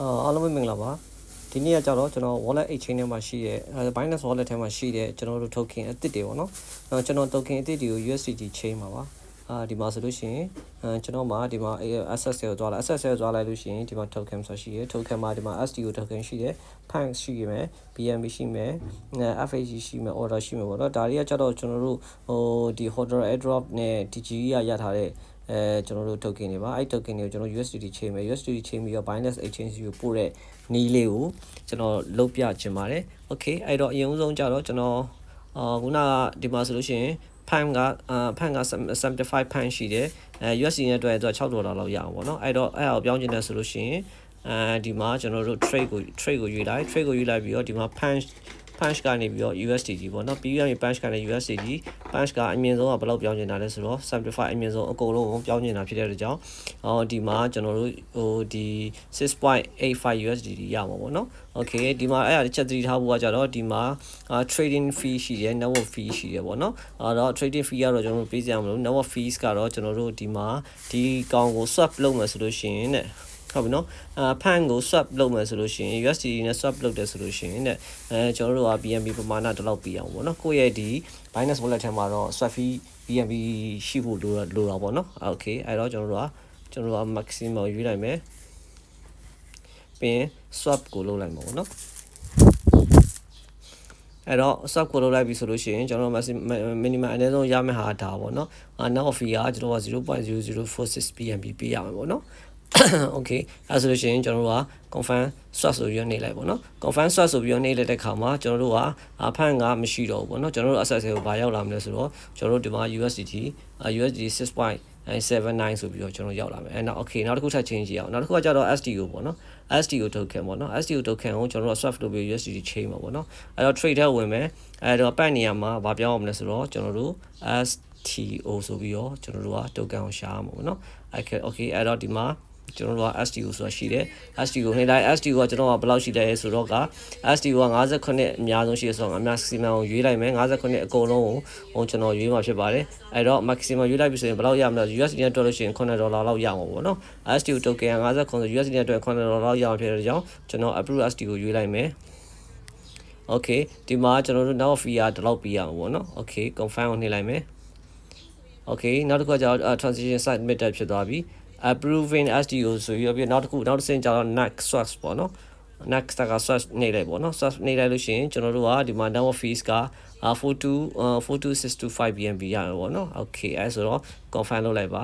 အာအားလုံးပဲမင်္ဂလာပါဒီနေ့ကကြတော့ကျွန်တော် wallet exchange ထဲမှာရှိတဲ့အဲ Binance wallet ထဲမှာရှိတဲ့ကျွန်တော်တို့ token အသစ်တွေပေါ့နော်အဲကျွန်တော် token အသစ်တွေကို USDT chain မှာပါအာဒီမှာဆိုလို့ရှိရင်အဲကျွန်တော်မှာဒီမှာ access ကိုသွားလိုက် access ကိုသွားလိုက်လို့ရှိရင်ဒီမှာ token ဆိုရှိရယ် token မှာဒီမှာ STO token ရှိတယ် Punch ရှိရမယ် BNB ရှိမယ်အဲ FAG ရှိမယ် order ရှိမယ်ပေါ့နော်ဒါတွေကကြတော့ကျွန်တော်တို့ဟိုဒီ holder airdrop နဲ့ DGE ကရထားတဲ့ အဲကျွန်တော်တို့ token တွေပါအဲ့ token တွေကိုကျွန်တော် USDT chain မယ် USDT chain ပြီးတော့ Binance Exchange ကိုပို့တဲ့နီးလေးကိုကျွန်တော်လုတ်ပြချင်ပါတယ် Okay အဲ့တော့အရင်ဆုံးကြတော့ကျွန်တော်အာခုနကဒီမှာဆိုလို့ရှိရင် pan ကအာ pan က75 pan ရှိတယ်အဲ USD နဲ့တွက်တော့6ဒေါ်လာလောက်ရအောင်ပေါ့နော်အဲ့တော့အဲ့ဒါကိုပြောင်းချင်တယ်ဆိုလို့ရှိရင်အဲဒီမှာကျွန်တော်တို့ trade ကို trade ကိုရွေးလိုက် trade ကိုရွေးလိုက်ပြီးတော့ဒီမှာ punch punch ကနေပြီးတော့ USDT ပေါ့နော်ပြီးရင် punch ကနေ USDT punch ကအမြင့်ဆုံးကဘယ်လောက်ပြောင်းနေတာလဲဆိုတော့ simplify အမြင့်ဆုံးအကုန်လုံးကိုပြောင်းနေတာဖြစ်တဲ့အတွက်ကြောင့်အော်ဒီမှာကျွန်တော်တို့ဟိုဒီ6.85 USDT ရမှာပေါ့နော် okay ဒီမှာအဲ့ဒါချက်သတိထားဖို့ကကြတော့ဒီမှာ trading fee ရှိတယ် network fee ရှိတယ်ပေါ့နော်အဲ့တော့ trading fee ကတော့ကျွန်တော်တို့ပေးစရာမလို network fees ကတော့ကျွန်တော်တို့ဒီမှာဒီကောင်ကို swap လုပ်မယ်ဆိုလို့ရှိရင်တဲ့ ဟုတ်ပြီနော်အာဖန်ကို swap လုပ်မယ်ဆိုလို့ရှိရင် USDT နဲ့ swap လုပ်တယ်ဆိုလို့ရှိရင်တဲ့အဲကျွန်တော်တို့က BNB ပမာဏတစ်လောက်ပေးအောင်ပေါ့နော်ကိုယ့်ရဲ့ဒီ Binance wallet ထဲမှာတော့ swap fee BNB ရှိဖို့လိုလိုတာပေါ့နော် okay အဲ့တော့ကျွန်တော်တို့ကကျွန်တော်တို့က maximum ရွေးလိုက်မယ်ပြီးရင် swap ကိုလုပ်လိုက်မှာပေါ့နော်အဲ့တော့ swap ကိုလုပ်လိုက်ပြီဆိုလို့ရှိရင်ကျွန်တော်တို့ minimum အနည်းဆုံးရမယ့်ဟာဒါပေါ့နော်အာ now fee ကကျွန်တော်က0.0046 BNB ပေးရမှာပေါ့နော် okay အဲဆိုလို့ရှိရင်ကျွန်တော်တို့က confirm swap ဆိုပြီးတော့နေလိုက်ပေါ့နော် confirm swap ဆိုပြီးတော့နေလိုက်တဲ့ခါမှာကျွန်တော်တို့ကအဖန်ကမရှိတော့ဘူးပေါ့နော်ကျွန်တော်တို့ access ကိုဘာရောက်လာမလဲဆိုတော့ကျွန်တော်တို့ဒီမှာ USDT USD 6.79ဆိုပြီးတော့ကျွန်တော်ရောက်လာမယ်အဲနောက် okay နောက်တစ်ခုထပ် change ကြည့်အောင်နောက်တစ်ခုကကြတော့ STO ပေါ့နော် STO token ပေါ့နော် STO token ကိုကျွန်တော်တို့ swap လုပ်ပြီး USDT chain မှာပေါ့နော်အဲတော့ trade ထဲဝင်မယ်အဲတော့ပတ်နေရမှာဘာပြောင်းအောင်မလဲဆိုတော့ကျွန်တော်တို့ STO ဆိုပြီးတော့ကျွန်တော်တို့က token ကိုရှားမှာပေါ့နော် okay okay အဲတော့ဒီမှာ ကျွန်တော်တို့က STO ဆိုတာရှိတယ် STO နေ့တိုင်း STO ကကျွန်တော်ကဘယ်လောက်ရှိတယ်ဆိုတော့က STO က58အများဆုံးရှိဆိုတော့ maximum ကိုရွေးလိုက်မယ်58အကုန်လုံးကိုဟိုကျွန်တော်ရွေးမှာဖြစ်ပါတယ်အဲ့တော့ maximum ရွေးလိုက်ပြီဆိုရင်ဘယ်လောက်ရမလဲ USD နဲ့တွက်လို့ရှိရင်9ဒေါ်လာလောက်ရမှာပေါ့နော် STO token 59ဆို USD နဲ့တွက်9ဒေါ်လာလောက်ရမှာဖြစ်တဲ့ကြောင့်ကျွန်တော် approve STO ကိုရွေးလိုက်မယ် okay ဒီမှာကျွန်တော်တို့ now fee ကဒီလောက်ပေးရမှာပေါ့နော် okay confirm ကိုနှိပ်လိုက်မယ် okay နောက်တစ်ခုကကျတော့ transition site submitted ဖြစ်သွားပြီ approving SDO ဆိုပြီးတော့ပြီးနောက်တစ်ခုနောက်တစ်ဆင့်ကျတော့ next swap ပေါ့နော် next က swap နေလိုက်ပေါ့နော် swap နေလိုက်လို့ရှိရင်ကျွန်တော်တို့ကဒီမှာ network fees က42 42625 BNB ရတယ်ပေါ့နော် okay အဲဆိုတော့ confirm လုပ်လိုက်ပါ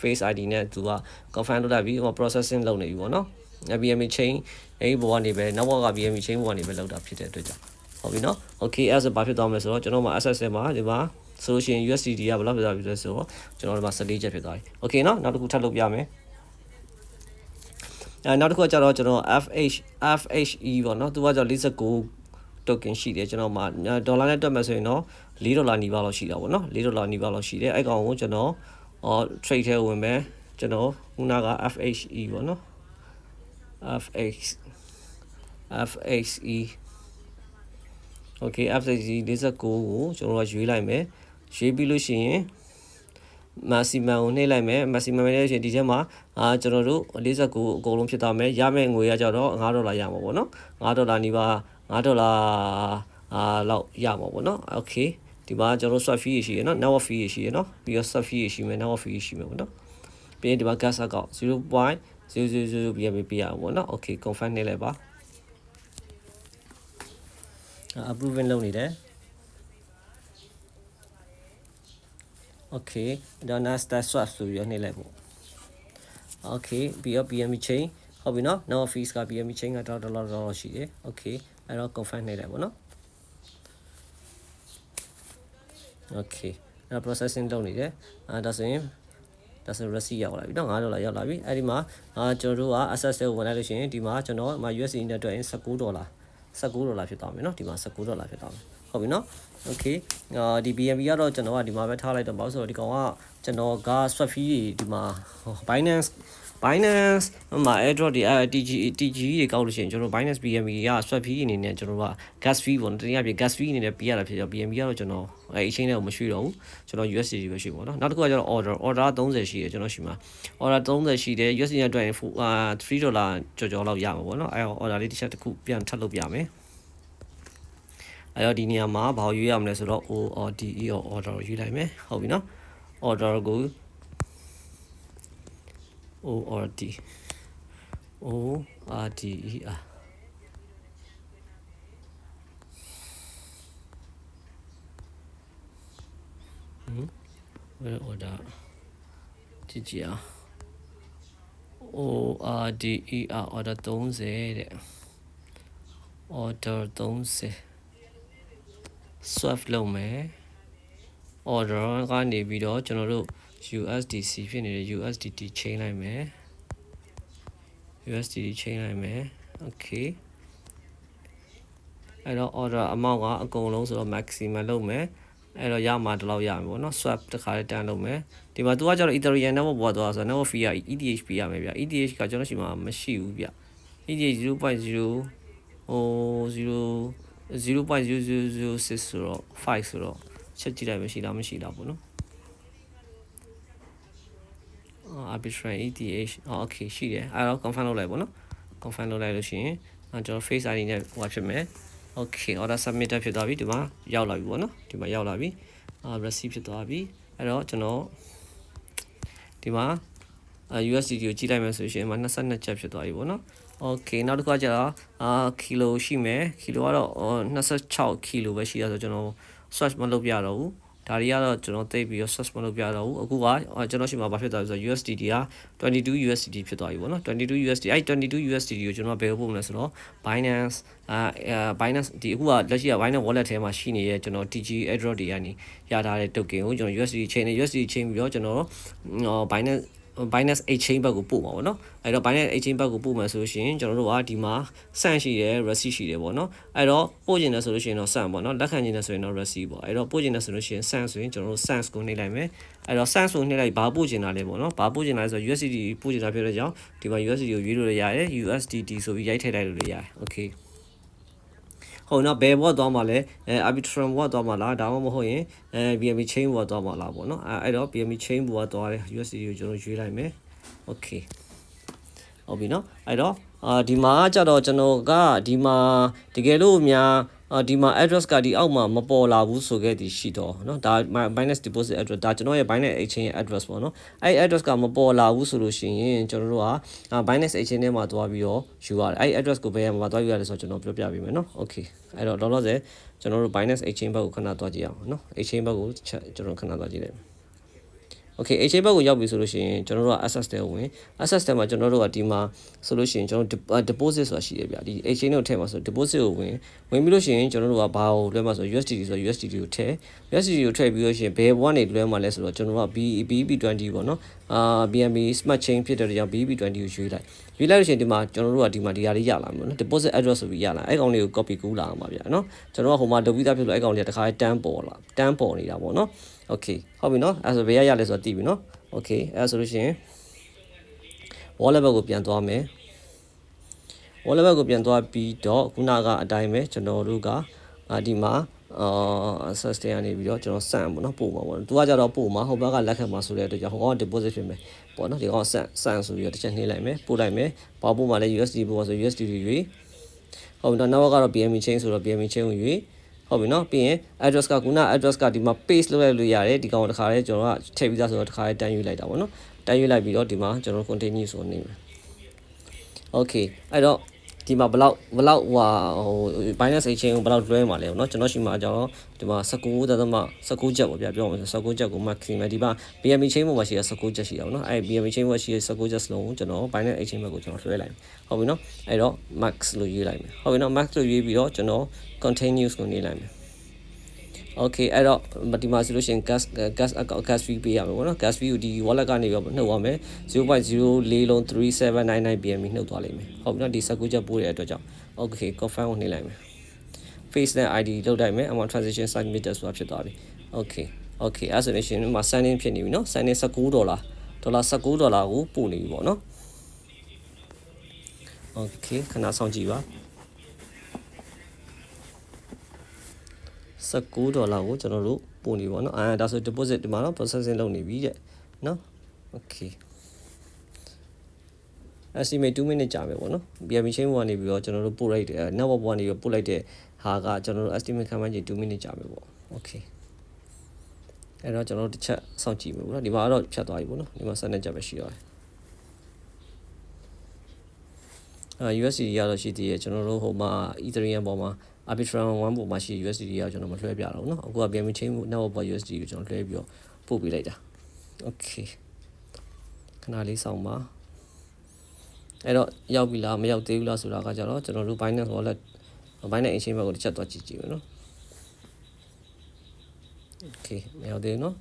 face ID နဲ့သူက confirm လုပ်လိုက်ပြီးဟို processing လုပ်နေပြီပေါ့နော် BNB chain အဲ့ဒီဘောကနေပဲ network က BNB chain ဘောကနေပဲလောက်တာဖြစ်တဲ့အတွက်ကြောင့်ဟုတ်ပြီနော် okay အဲဆိုဘာဖြစ်သွားမလဲဆိုတော့ကျွန်တော်မှာ access မှာဒီမှာ ဆိုလို့ရှိရင် USDT ကဘယ်လောက်ဖြစ်သွားပြီလဲဆိုတော့ကျွန်တော်တို့မှာ14ချက်ဖြစ်သွားပြီ okay နော်နောက်တစ်ခုထပ်လုပ်ပြမယ်အဲနောက်တစ်ခုကကျတော့ကျွန်တော် FH FHE ပေါ့နော်သူကကျတော့49 token ရှိတယ်ကျွန်တော်မှာဒေါ်လာနဲ့တွက်မယ်ဆိုရင်တော့4ဒေါ်လာနီးပါးလောက်ရှိတာပေါ့နော်4ဒေါ်လာနီးပါးလောက်ရှိတယ်အဲ့ကောင်ကိုကျွန်တော်အော် trade ထဲဝင်မယ်ကျွန်တော်ခုနက FHE ပေါ့နော် FH FHE okay FHE 49ကိုကျွန်တော်ကရွေးလိုက်မယ် ရွေးပြီးလို့ရှိရင် maximum ကိုနှိပ်လိုက်မယ် maximum နဲ့လို့ရှိရင်ဒီထဲမှာအာကျွန်တော်တို့49အကုန်လုံးဖြစ်သွားမယ်ရမယ့်ငွေကကြတော့9ဒေါ်လာရမှာပေါ့နော်9ဒေါ်လာနီးပါး9ဒေါ်လာအာလောက်ရမှာပေါ့နော် okay ဒီမှာကျွန်တော် swap fee ရှိရနော် network fee ရှိရနော်ပြီးတော့ swap fee ရှိမယ် network fee ရှိမယ်ပေါ့နော်ပြီးရင်ဒီမှာ gas ကောက်0.000ပြပြပြရအောင်ပေါ့နော် okay confirm နှိပ်လိုက်ပါ approving လုပ်နေတယ် okay ဒါ next step swap ဆိုပြီးတော့နှိပ်လိုက်ပေါ့ okay ပြီးတော့ BNB chain ဟုတ်ပြီနော် now fees က BNB chain ကတော်တော်တော်တော်ရှိတယ် okay အဲ့တော့ confirm နှိပ်လိုက်ပေါ့နော် okay အဲ့ processing လုပ်နေတယ်အဲဒါဆိုရင်ဒါဆို receipt ရောက်လာပြီเนาะ9ဒေါ်လာရောက်လာပြီအဲ့ဒီမှာအာကျွန်တော်တို့က access ကိုဝင်လိုက်လို့ရှိရင်ဒီမှာကျွန်တော်မှာ USD နဲ့တွက်ရင်19ဒေါ်လာ19ဒေါ်လာဖြစ်သွားမယ်เนาะဒီမှာ19ဒေါ်လာဖြစ်သွားမယ် ဟုတ်ပြီနော် okay အာဒီ BNB ကတော့ကျွန်တော်ကဒီမှာပဲထားလိုက်တော့ပေါ့ဆိုတော့ဒီကောင်ကကျွန်တော်က swap fee တွေဒီမှာ Binance Binance မှာ airdrop တွေ TG TG တွေကောက်လို့ရှိရင်ကျွန်တော် Binance BNB က swap fee အနေနဲ့ကျွန်တော်က gas fee ပေါ့နော်တရားပြ gas fee အနေနဲ့ပေးရတာဖြစ်တော့ BNB ကတော့ကျွန်တော်အဲ exchange တွေကိုမရွှေ့တော့ဘူးကျွန်တော် USD ပဲရွှေ့ပေါ့နော်နောက်တစ်ခုကကျွန်တော် order order 30ရှိတယ်ကျွန်တော်ရှိမှာ order 30ရှိတယ် USD နဲ့တွက်ရင်3ဒေါ်လာကျော်ကျော်လောက်ရမှာပေါ့နော်အဲ order လေးတစ်ချက်တစ်ခုပြန်ထပ်လုပ်ပြမယ် အဲ့တော့ဒီနေရာမှာဘာကိုရွေးရမလဲဆိုတော့ ORDE order ကိုရွေးလိုက်မယ်ဟုတ်ပြီနော် order ကို ORD O R D E R ဟမ်ဘယ် order ကြည့်ကြည့်အောင် O R D E R order 30တဲ့ order 30 swap လုပ်မယ် order ကနေပြီးတော့ကျွန်တော်တို့ USDC ဖြစ်နေတဲ့ USDT ချိန်လိုက်မယ် USDT ချိန်လိုက်မယ် okay အဲ့တော့ order amount ကအကုန်လုံးဆိုတော့ maximum လုပ်မယ်အဲ့တော့ရမှာဒီလောက်ရမယ်ပေါ့နော် swap တစ်ခါလေးတန်းလုပ်မယ်ဒီမှာသူကကျတော့ Ethereum network ပေါ်သွားဆိုတော့ network fee က ETH ပေးရမယ်ဗျ ETH ကကျွန်တော်ရှိမှာမရှိဘူးဗျ ETH 0.0ဟို0 0.0006ဆိုတော့5ဆိုတော့ချက်ကြည့်လိုက်မရှိလားမရှိလားပေါ့နော် arbitrary ETH အော် okay ရှိတယ်အဲ့တော့ confirm လုပ်လိုက်ပေါ့နော် confirm လုပ်လိုက်လို့ရှိရင်အဲကျွန်တော် face ID နဲ့ဟိုဖြစ်မယ် okay order submit ဖြစ်သွားပြီဒီမှာရောက်လာပြီပေါ့နော်ဒီမှာရောက်လာပြီအာ receipt ဖြစ်သွားပြီအဲ့တော့ကျွန်တော်ဒီမှာ USDT ကိုကြည့်လိုက်မယ်ဆိုရှင်ဒီမှာ22ချက်ဖြစ်သွားပြီပေါ့နော် okay နောက်တစ်ခါကျတော့အာကီလိုရှိမယ်ကီလိုကတော့26ကီလိုပဲရှိရဆိုကျွန်တော် search မလုပ်ပြတော့ဘူးဒါတွေကတော့ကျွန်တော်သိပြီးတော့ search မလုပ်ပြတော့ဘူးအခုကကျွန်တော်ရှိမှာဘာဖြစ်သွားလဲဆိုတော့ USDT က22 USDT ဖြစ်သွားပြီပေါ့နော်22 USDT အဲ့22 USDT ကိုကျွန်တော်ဘယ်လိုပို့မလဲဆိုတော့ Binance အာ Binance ဒီအခုကလက်ရှိက Binance wallet ထဲမှာရှိနေတဲ့ကျွန်တော် TG airdrop တွေကနေရထားတဲ့ token ကိုကျွန်တော် USDT chain နဲ့ USDT chain ပြီးတော့ကျွန်တော် Binance Binance Exchange ဘက်ကိုပို့မှာပေါ့နော်အဲ့တော့ Binance Exchange ဘက်ကိုပို့မယ်ဆိုလို့ရှိရင်ကျွန်တော်တို့ကဒီမှာ SAN ရှိတယ် receipt ရှိတယ်ပေါ့နော်အဲ့တော့ပို့ကျင်တယ်ဆိုလို့ရှိရင်တော့ SAN ပေါ့နော်လက်ခံကျင်တယ်ဆိုရင်တော့ receipt ပေါ့အဲ့တော့ပို့ကျင်တယ်ဆိုလို့ရှိရင် SAN ဆိုရင်ကျွန်တော်တို့ SAN ကိုနှိပ်လိုက်မယ်အဲ့တော့ SAN ဆိုနှိပ်လိုက်ဘာပို့ကျင်တာလဲပေါ့နော်ဘာပို့ကျင်တာလဲဆိုတော့ USDT ပို့ကျင်တာဖြစ်တဲ့ကြောင့်ဒီမှာ USDT ကိုရွေးလို့ရတယ် USDT ဆိုပြီးရိုက်ထည့်လိုက်လို့ရတယ် okay ဟိုနော်ဘယ်ဘောသွားမှာလဲအဲ arbitrum ဘောသွားမှာလားဒါမှမဟုတ်ရင်အဲ BNB chain ဘောသွားမှာလားပေါ့နော်အဲအဲ့တော့ BNB chain ဘောသွားတယ် USDT ကိုကျွန်တော်ရွေးလိုက်မယ် okay ဟုတ်ပြီနော်အဲ့တော့အာဒီမှာကြတော့ကျွန်တော်ကဒီမှာတကယ်လို့များ အာဒီမှာ address ကဒီအောက်မှာမပေါ်လာဘူးဆိုခဲ့သည်ရှိတော့เนาะဒါ Binance deposit address ဒါကျွန်တော်ရဲ့ Binance exchange address ပေါ့เนาะအဲ့ address ကမပေါ်လာဘူးဆိုလို့ရှိရင်ကျွန်တော်တို့က Binance exchange ထဲမှာသွားပြီးတော့ယူရတယ်အဲ့ address ကိုဘယ်မှာသွားယူရလဲဆိုတော့ကျွန်တော်ပြောပြပေးမယ်เนาะ okay အဲ့တော့လောလောဆယ်ကျွန်တော်တို့ Binance exchange ဘက်ကိုခဏသွားကြည့်အောင်เนาะ exchange ဘက်ကိုကျွန်တော်ခဏသွားကြည့်လိုက် okay exchange ဘက်ကိုရောက်ပြီဆိုလို့ရှိရင်ကျွန်တော်တို့က access တဲဝင် access တဲမှာကျွန်တော်တို့ကဒီမှာဆိုလို့ရှိရင်ကျွန်တော် deposit ဆိုတာရှိတယ်ဗျဒီ exchange ကိုထည့်မှာဆို deposit ကိုဝင်ဝင်ပြီးလို့ရှိရင်ကျွန်တော်တို့ကဘာကိုလွှဲမှာဆို USDT ဆို USDT ကိုထည့် USDT ကိုထည့်ပြီးလို့ရှိရင်ဘယ်ဘဝနေလွှဲမှာလဲဆိုတော့ကျွန်တော်တို့က BEP20 ပေါ့နော် အာ BNB smart chain ဖြစ်တဲ့ကြောင့် BEP20 ကိုရွေးလိုက်ရွေးလိုက်လို့ရှိရင်ဒီမှာကျွန်တော်တို့ကဒီမှာဒီဟာလေးရလာမှာနော် deposit address ဆိုပြီးရလာအဲ့ကောင်လေးကို copy ကူးလာအောင်ပါဗျာနော်ကျွန်တော်ကဟိုမှာလုပ်ပြီးသားဖြစ်လို့အဲ့ကောင်လေးတခါတန်းပေါ်လာတန်းပေါ်နေတာပေါ့နော် okay ဟုတ်ပြီနော်အဲ့ဆိုဘယ်ရရလဲဆိုတော့တည်ပြီနော် okay အဲ့ဆိုလို့ရှိရင် wallet ဘက်ကိုပြန်သွားမယ် wallet ဘက်ကိုပြန်သွားပြီးတော့ခုနကအတိုင်းပဲကျွန်တော်တို့ကဒီမှာ အာ access တွေကနေပြီးတော့ကျွန်တော်စန့်ပေါ့နော်ပို့မှာပေါ့သူကကြတော့ပို့မှာဟိုဘက်ကလက်ခံမှာဆိုတဲ့အတွက်ကြောင့်ဟိုကောင် deposit ဖြစ်မယ်ပေါ့နော်ဒီကောင်စန့်စန့်ဆိုပြီးတော့တစ်ချက်နှိမ့်လိုက်မယ်ပို့လိုက်မယ်ဘာပို့မှာလဲ USD ပို့မှာဆို USD တွေရွေးဟုတ်ပြီတော့နောက်ကတော့ BNB chain ဆိုတော့ BNB chain ကိုရွေးဟုတ်ပြီနော်ပြီးရင် address ကခုန address ကဒီမှာ paste လုပ်လိုက်လို့ရတယ်ဒီကောင်တစ်ခါလေးကျွန်တော်ကထည့်ပြီးသားဆိုတော့တစ်ခါလေးတန်းယူလိုက်တာပေါ့နော်တန်းယူလိုက်ပြီးတော့ဒီမှာကျွန်တော် continue ဆိုနေမယ် okay အဲ့တော့ ဒီမှာဘလောက်ဘလောက်ဟိုဟို Binance Exchange ကိုဘလောက်လွှဲမှာလဲเนาะကျွန်တော်ရှိမှာကျွန်တော်ဒီမှာ19သက်သမ19ချက်ပေါ့ဗျာပြောမှာဆို19ချက်ကို maximum ဒီမှာ BNB chain ပေါ်မှာရှိရ19ချက်ရှိအောင်เนาะအဲ့ BNB chain ပေါ်ရှိရ19ချက်စလုံးကိုကျွန်တော် Binance Exchange ဘက်ကိုကျွန်တော်လွှဲလိုက်မယ်ဟုတ်ပြီเนาะအဲ့တော့ max လို့ရေးလိုက်မယ်ဟုတ်ပြီเนาะ max လို့ရေးပြီးတော့ကျွန်တော် continuous ကိုနေလိုက်မယ် okay အဲ့တော့ဒီမှာဆိုလို့ရှိရင် gas gas account gas fee ပေးရမယ်ပေါ့နော် gas fee ကိုဒီ wallet ကနေပြီးနှုတ်ရမယ်0.04လုံး3799 BNB နှုတ်သွားလိမ့်မယ်ဟုတ်ပြီနော်ဒီ19ချက်ပို့တဲ့အတွက်ကြောင့် okay confirm ကိုနှိပ်လိုက်မယ် face နဲ့ ID လောက်လိုက်မယ်အမှ transaction submitted ဆိုတာဖြစ်သွားပြီ okay okay အဲ့ဆိုလို့ရှိရင်ဒီမှာ sending ဖြစ်နေပြီနော် sending 19ဒေါ်လာဒေါ်လာ19ဒေါ်လာကိုပို့နေပြီပေါ့နော် okay ခဏစောင့်ကြည့်ပါ 16ဒေါ်လာကိုကျွန်တော်တို့ပို့နေပါတော့အဲဒါဆို deposit ဒီမှာတော့ processing လုပ်နေပြီတဲ့နော် okay estimate 2 minute ကြာမယ်ပေါ့နော် BNB chain ပေါ်ကနေပြီးတော့ကျွန်တော်တို့ပို့လိုက် network ပေါ်ကနေပြီးပို့လိုက်တဲ့ဟာကကျွန်တော်တို့ estimate ခံမှန်းချင်2 minute ကြာမယ်ပေါ့ okay အဲ့တော့ကျွန်တော်တို့တစ်ချက်စောင့်ကြည့်မယ်ပေါ့နော်ဒီမှာတော့ဖြတ်သွားပြီပေါ့နော်ဒီမှာဆက်နေကြပဲရှိတော့တယ်အဲ USD ရတော့ရှိသေးတယ်ကျွန်တော်တို့ဟိုမှာ Ethereum ပေါ်မှာ Arbitrum 1ပေါ်မှာရှိ USD ရကျွန်တော်မလွှဲပြတော့ဘူးเนาะအခုက BNB chain network ပေါ် USD ကိုကျွန်တော်လွှဲပြီးတော့ပို့ပေးလိုက်တာ okay ခဏလေးစောင့်ပါအဲ့တော့ရောက်ပြီလားမရောက်သေးဘူးလားဆိုတာကကြတော့ကျွန်တော်တို့ Binance Wallet Binance Exchange ဘက်ကိုတစ်ချက်သွားကြည့်ကြည့်မယ်နော် Okay မရောက်သေးဘူးနော်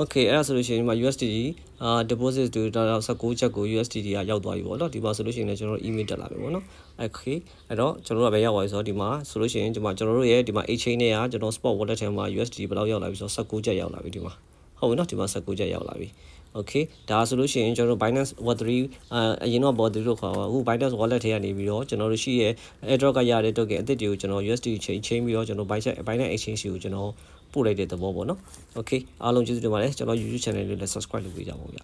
Okay အဲ့ဒါဆိုလို့ရှိရင်ဒီမှာ USDT အာ deposit တွေတော့19ချက်ကို USDT ကရောက်သွားပြီပေါ့နော်ဒီမှာဆိုလို့ရှိရင်လည်းကျွန်တော်တို့ email တက်လာပြီပေါ့နော် Okay အဲ့တော့ကျွန်တော်တို့ကပဲရောက်သွားပြီဆိုတော့ဒီမှာဆိုလို့ရှိရင်ဒီမှာကျွန်တော်တို့ရဲ့ဒီမှာ exchange တွေကကျွန်တော် spot wallet ထဲမှာ USDT ဘယ်လောက်ရောက်လာပြီဆိုတော့19ချက်ရောက်လာပြီဒီမှာဟုတ်ပြီနော်ဒီမှာ19ချက်ရောက်လာပြီ Okay ဒါဆိုလို့ရှိရင်ကျွန်တော်တို့ Binance Web3 အာအရင်တော့ Web3 လို့ခေါ်ပါအခု Binance Wallet ထဲကနေပြီးတော့ကျွန်တော်တို့ရှိရဲ့ airdrop ကရတဲ့ token အသစ်တွေကိုကျွန်တော် USDT chain chain ပြီးတော့ကျွန်တော် Binance Binance Exchange ကိုကျွန်တော် ပို့လိုက်တဲ့သဘောပေါ့နော် Okay အားလုံးကျေးဇူးတင်ပါတယ်ကျွန်တော် YouTube channel လေးလည်း subscribe လုပ်ပေးကြပါဦးဗျ